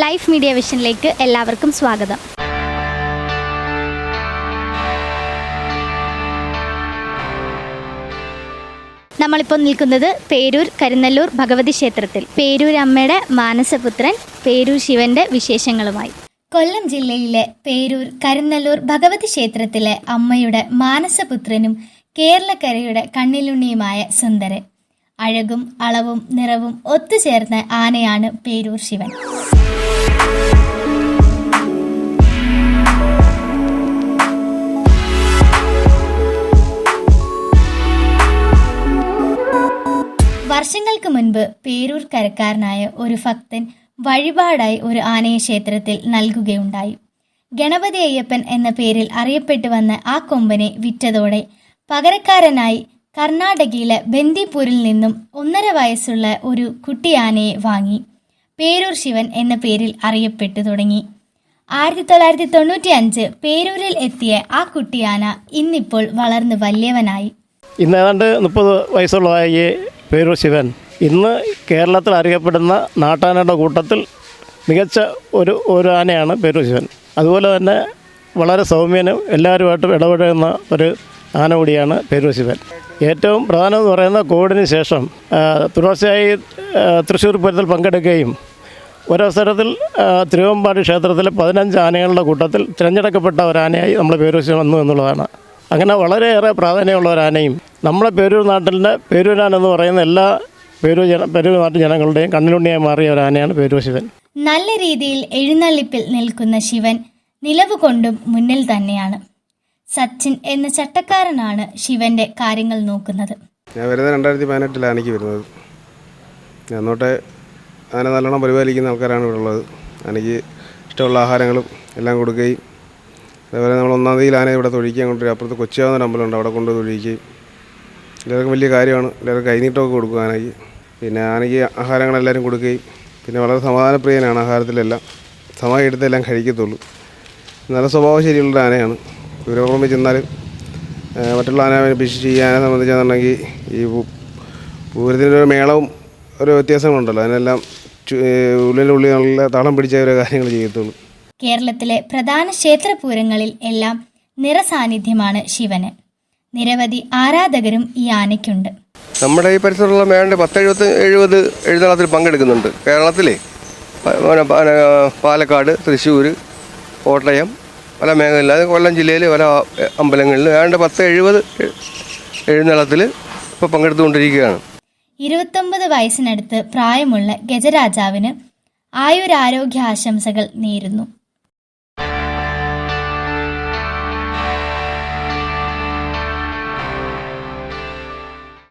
Life media വിഷനിലേക്ക് എല്ലാവർക്കും സ്വാഗതം. നമ്മളിപ്പോൾ നിൽക്കുന്നത് പേരൂർ കരുന്നല്ലൂർ ഭഗവതി ക്ഷേത്രത്തിൽ. പേരൂർ അമ്മയുടെ മാനസപുത്രൻ പേരൂർ ശിവന്റെ വിശേഷങ്ങളുമായി. കൊല്ലം ജില്ലയിലെ പേരൂർ കരുന്നല്ലൂർ ഭഗവതി ക്ഷേത്രത്തിലെ അമ്മയുടെ മാനസപുത്രനും കേരളക്കരയുടെ കണ്ണിലുണ്ണിയുമായ സുന്ദരൻ. അഴകും അളവും നിറവും ഒത്തുചേർന്ന ആനയാണ് പേരൂർ ശിവൻ. വർഷങ്ങൾക്ക് മുൻപ് പേരൂർ കരക്കാരനായ ഒരു ഭക്തൻ വഴിപാടായി ഒരു ആനയെ ക്ഷേത്രത്തിൽ നൽകുകയുണ്ടായി. ഗണപതി അയ്യപ്പൻ എന്ന പേരിൽ അറിയപ്പെട്ടു വന്ന ആ കൊമ്പനെ വിറ്റതോടെ പകരക്കാരനായി കർണാടകയിലെ ബന്ദിപ്പൂരിൽ നിന്നും ഒന്നര വയസ്സുള്ള ഒരു കുട്ടിയാനയെ വാങ്ങി. പേരൂർ ശിവൻ എന്ന പേരിൽ അറിയപ്പെട്ടു തുടങ്ങി. ആയിരത്തി തൊള്ളായിരത്തി തൊണ്ണൂറ്റി അഞ്ച് പേരൂരിൽ എത്തിയ ആ കുട്ടിയാന ഇന്നിപ്പോൾ വളർന്ന് വലിയവനായി. ഇന്ന് ഏതാണ്ട് മുപ്പത് വയസ്സുള്ളതായി പേരൂർ ശിവൻ ഇന്ന് കേരളത്തിൽ അറിയപ്പെടുന്ന നാട്ടാനയുടെ കൂട്ടത്തിൽ മികച്ച ഒരു ഒരു ആനയാണ് പേരൂർ ശിവൻ. അതുപോലെ തന്നെ വളരെ സൗമ്യനും എല്ലാവരുമായിട്ടും ഇടപെടുന്ന ഒരു ആന കൂടിയാണ് പേരൂർ ശിവൻ. ഏറ്റവും പ്രധാനം എന്ന് പറയുന്ന കോവിഡിന് ശേഷം തുടർച്ചയായി തൃശ്ശൂർ പൂരത്തിൽ പങ്കെടുക്കുകയും ഒരവസരത്തിൽ തിരുവമ്പാടി ക്ഷേത്രത്തിലെ പതിനഞ്ച് ആനകളുടെ കൂട്ടത്തിൽ തിരഞ്ഞെടുക്കപ്പെട്ട ഒരു ആനയായി നമ്മുടെ പേരൂർ ശിവൻ വന്നു എന്നുള്ളതാണ്. അങ്ങനെ വളരെയേറെ പ്രാധാന്യമുള്ള ഒരു ആനയും നമ്മുടെ പേരൂർ നാട്ടിലെ പേരൂരാൻ എന്ന് പറയുന്ന എല്ലാ പേരൂർ ജന പേരൂർ നാട്ടു ജനങ്ങളുടെയും കണ്ണിലുണ്ണിയായി മാറിയ ഒരു ആനയാണ് പേരൂർ ശിവൻ. നല്ല രീതിയിൽ എഴുന്നള്ളിപ്പിൽ നിൽക്കുന്ന ശിവൻ നിലവുകൊണ്ടും മുന്നിൽ തന്നെയാണ്. സച്ചിൻ എന്ന ചട്ടക്കാരനാണ് ശിവന്റെ കാര്യങ്ങൾ നോക്കുന്നത്. ഞാൻ വരുന്നത് രണ്ടായിരത്തി പതിനെട്ടിലാണ് എനിക്ക് വരുന്നത്. ഞാൻ അന്നോട്ടെ ആന നല്ലോണം പരിപാലിക്കുന്ന ആൾക്കാരാണ് ഇവിടെ ഉള്ളത് ആനയ്ക്ക് ഇഷ്ടമുള്ള ആഹാരങ്ങളും എല്ലാം കൊടുക്കുകയും അതേപോലെ നമ്മൾ ഒന്നാം തീയതി ആനയെ ഇവിടെ തൊഴിക്കാൻ കൊണ്ടുവരും. അപ്പുറത്ത് കൊച്ചിയാവുന്ന ഒരു അമ്പലമുണ്ട് അവിടെ കൊണ്ട് തൊഴിക്കുകയും എല്ലാവർക്കും വലിയ കാര്യമാണ്. എല്ലാവർക്കും കൈനീട്ടമൊക്കെ കൊടുക്കും ആനയ്ക്ക്. പിന്നെ ആനയ്ക്ക് ആഹാരങ്ങളെല്ലാവരും കൊടുക്കുകയും പിന്നെ വളരെ സമാധാനപ്രിയനാണ് ആഹാരത്തിലെല്ലാം. സമയം എടുത്തെല്ലാം കഴിക്കത്തുള്ളൂ. നല്ല സ്വഭാവ ശരിയുള്ള ആനയാണ്. ദൂരപ്പുറമെ ചെന്നാലും ആ, മറ്റുള്ള ആന അപേക്ഷിച്ച് ഈ ആനയെ സംബന്ധിച്ചാണെന്നുണ്ടെങ്കിൽ ഈ പൂരത്തിന്റെ ഒരു മേളവും ഒരു വ്യത്യാസങ്ങളുണ്ടല്ലോ. അതിനെല്ലാം ഏ, നല്ല താളം പിടിച്ച ഓരോ കാര്യങ്ങൾ ചെയ്യത്തുള്ളൂ. കേരളത്തിലെ പ്രധാന ക്ഷേത്രപൂരങ്ങളിൽ എല്ലാം നിറസാന്നിധ്യമാണ് ശിവന്. നിരവധി ആരാധകരും ഈ ആനയ്ക്കുണ്ട്. നമ്മുടെ ഈ പരിസരത്തുള്ള മേണ്ട പത്ത് എഴുപത്തി എഴുപത് എഴുന്നള്ളത്തിൽ പങ്കെടുക്കുന്നുണ്ട്. കേരളത്തിലെ പാലക്കാട് തൃശ്ശൂർ കോട്ടയം പല മേഖലയിൽ അത് കൊല്ലം ജില്ലയിൽ പല അമ്പലങ്ങളിൽ ഏതാണ്ട് പത്ത് എഴുപത് എഴുന്നള്ളത്തിൽ ഇപ്പോൾ പങ്കെടുത്തുകൊണ്ടിരിക്കുകയാണ്. ഇരുപത്തൊമ്പത് വയസ്സിനടുത്ത് പ്രായമുള്ള ഗജരാജാവിന് ആയുരാരോഗ്യ ആശംസകൾ നേരുന്നു.